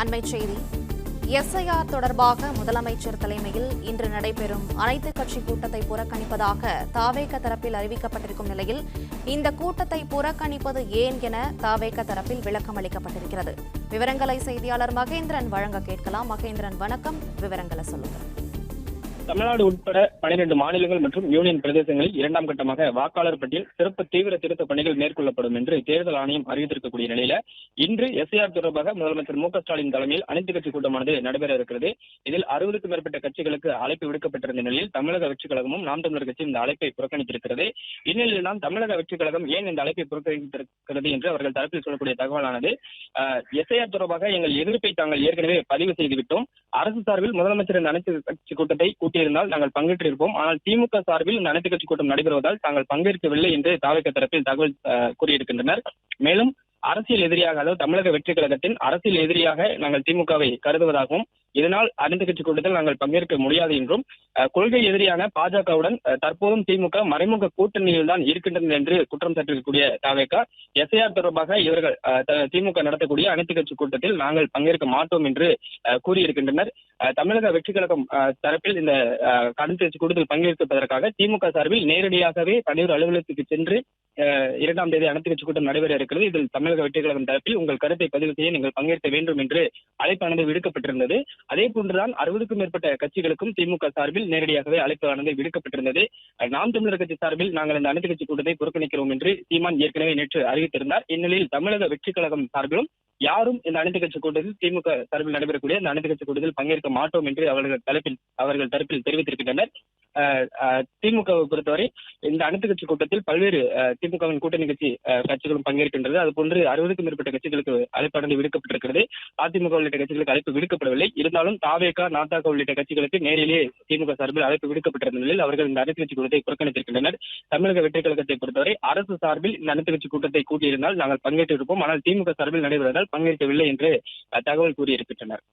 அண்மை செய்தி. எஸ்ஐஆர் தொடர்பாக முதலமைச்சர் தலைமையில் இன்று நடைபெறும் அனைத்து கட்சி கூட்டத்தை புறக்கணிப்பதாக தாவேக தரப்பில் அறிவிக்கப்பட்டிருக்கும் நிலையில் இந்த கூட்டத்தை புறக்கணிப்பது ஏன் என தாவேக தரப்பில் விளக்கம் அளிக்கப்பட்டிருக்கிறது. விவரங்களை செய்தியாளர் மகேந்திரன் வழங்க கேட்கலாம். மகேந்திரன் வணக்கம். விவரங்களை சொல்லுங்கள். தமிழ்நாடு உட்பட பனிரெண்டு மாநிலங்கள் மற்றும் யூனியன் பிரதேசங்களில் இரண்டாம் கட்டமாக வாக்காளர் பட்டியல் சிறப்பு தீவிர திருத்த பணிகள் மேற்கொள்ளப்படும் என்று தேர்தல் ஆணையம் அறிவித்திருக்கக்கூடிய நிலையில இன்று எஸ்ஐஆர் தொடர்பாக முதலமைச்சர் மு க ஸ்டாலின் தலைமையில் அனைத்து கட்சி கூட்டமானது நடைபெற இருக்கிறது. இதில் அறுபதுக்கும் மேற்பட்ட கட்சிகளுக்கு அழைப்பு விடுக்கப்பட்டிருந்த நிலையில் தமிழக வெற்றிக் கழகமும் நாம் தமிழர் கட்சி இந்த அழைப்பை புறக்கணித்திருக்கிறது. இந்நிலையில் தமிழக வெற்றிக் கழகம் ஏன் இந்த அழைப்பை புறக்கணித்திருக்கிறது என்று அவர்கள் தரப்பில் சொல்லக்கூடிய தகவலானது எஸ்ஐஆர் தொடர்பாக எங்கள் எதிர்ப்பை தாங்கள் ஏற்கனவே பதிவு செய்துவிட்டோம். அரசு சார்பில் முதலமைச்சர் அனைத்து கட்சி கூட்டத்தை இருந்தால் நாங்கள் பங்கேற்றிருப்போம். ஆனால் திமுக சார்பில் இந்த அனைத்து கட்சி கூட்டம் நடைபெறுவதால் தாங்கள் பங்கேற்கவில்லை என்று தாவக தரப்பில் தகவல் கூறியிருக்கின்றனர். மேலும் அரசியல் எதிரியாக அதாவது தமிழக வெற்றி கழகத்தின் அரசியல் எதிரியாக நாங்கள் திமுகவை கருதுவதாகவும் இதனால் அனைத்து கட்சி கூட்டத்தில் நாங்கள் பங்கேற்க முடியாது என்றும் கொள்கை எதிரியான பாஜகவுடன் தற்போதும் திமுக மறைமுக கூட்டணியில் தான் இருக்கின்றனர் என்று குற்றம் சாட்டியிருக்கக்கூடிய தாவேக்கா எஸ்ஐஆர் தொடர்பாக இவர்கள் அஹ், திமுக நடத்தக்கூடிய அனைத்து கட்சி கூட்டத்தில் நாங்கள் பங்கேற்க மாட்டோம் என்று அஹ், கூறியிருக்கின்றனர். அஹ், தமிழக வெற்றி கழகம் அஹ், தரப்பில் இந்த கடன் கட்சி கூட்டத்தில் பங்கேற்பதற்காக திமுக சார்பில் நேரடியாகவே தலைவர் அலுவலகத்துக்கு சென்று இரண்டாம் தேதி அனைத்து கட்சி கூட்டம் நடைபெற இருக்கிறது. இதில் தமிழக வெற்றி கழகம் தரப்பில் உங்கள் கருத்தை பதிவு செய்ய நீங்கள் பங்கேற்க வேண்டும் என்று அழைப்பானது விடுக்கப்பட்டிருந்தது. அதே போன்றுதான் அறுபதுக்கும் மேற்பட்ட கட்சிகளுக்கும் திமுக சார்பில் நேரடியாகவே அழைப்பானது விடுக்கப்பட்டிருந்தது. நாம் தமிழர் கட்சி சார்பில் நாங்கள் இந்த அனைத்து கட்சி கூட்டத்தை புறக்கணிக்கிறோம் என்று சீமான் ஏற்கனவே நேற்று அறிவித்திருந்தார். இந்நிலையில் தமிழக வெற்றி கழகம் சார்பிலும் யாரும் இந்த அனைத்து கட்சி கூட்டத்தில் திமுக சார்பில் நடைபெறக்கூடிய இந்த அனைத்து கட்சி கூட்டத்தில் பங்கேற்க மாட்டோம் என்று அவர்கள் தரப்பில் அவர்கள் தரப்பில் தெரிவித்திருக்கின்றனர். திமுகவை பொறுத்தவரை இந்த அனைத்து கட்சி கூட்டத்தில் பல்வேறு திமுகவின் கூட்டணி கட்சி கட்சிகளும் பங்கேற்கின்றது. அது போன்று அறுபதுக்கும் மேற்பட்ட கட்சிகளுக்கு அழைப்பானது விடுக்கப்பட்டிருக்கிறது. அதிமுக உள்ளிட்ட கட்சிகளுக்கு அழைப்பு விடுக்கப்படவில்லை. இருந்தாலும் தாவேகா நாதாக உள்ளிட்ட கட்சிகளுக்கு நேரிலே திமுக சார்பில் அழைப்பு விடுக்கப்பட்டிருந்த நிலையில் அவர்கள் இந்த அனைத்து கட்சி கூட்டத்தை புறக்கணித்திருக்கின்றனர். தமிழக வெற்றி கழகத்தை பொறுத்தவரை அரசு சார்பில் இந்த அனைத்து கட்சி கூட்டத்தை கூட்டியிருந்தால் நாங்கள் பங்கேற்றிருப்போம். ஆனால் திமுக சார்பில் நடைபெறுவதால் பங்கேற்கவில்லை என்று தகவல் கூறியிருக்கின்றனர்.